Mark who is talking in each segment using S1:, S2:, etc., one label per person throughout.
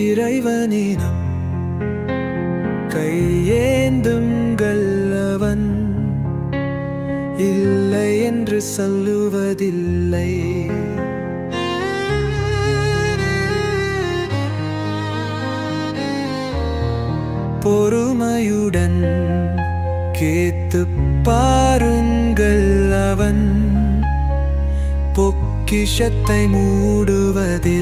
S1: இறைவனிடம் கையேந்துங்கள் அவன் இல்லை என்று சொல்லுவதில்லை. பொறுமையுடன் கேத்து பாருங்கள் அவன். பொக்கிஷத்தை மூடுவதில்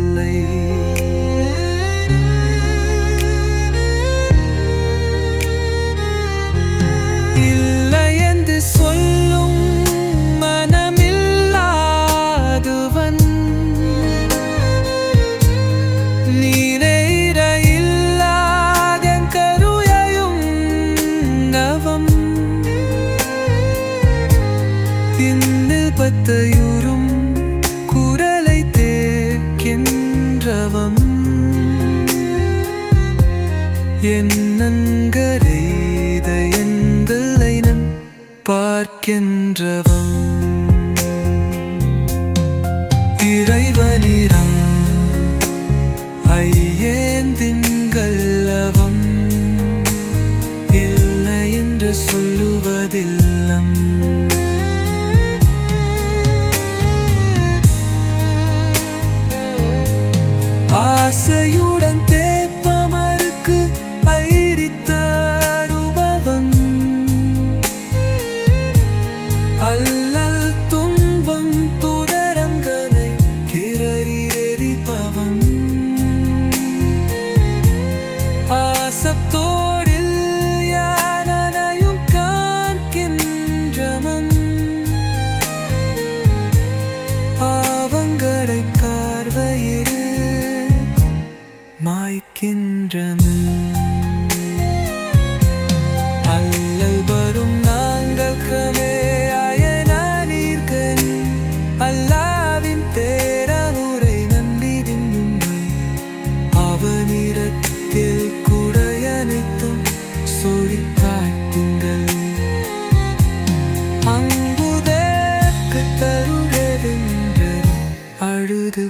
S1: தின்னில் பத்தையூரும் குரலை தேக்கின்றவம். என்னங்கரைத எந்தலைனன் பார்க்கின்றவம். இறைவனிடம் ஐயேந்தின் அல்லல் துன்பம் துடரங்கனை கிரறியெறிப்பவன் ஆசத்தோடில் யானையும் காண்கின்றவன். பாவங்களை பார்வையிரு மாய்க்கின்றவன்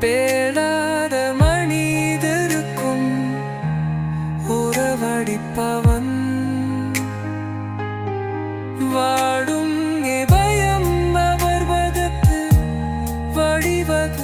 S1: பேடாத மனிதருக்கும் உறவடிப்பவர்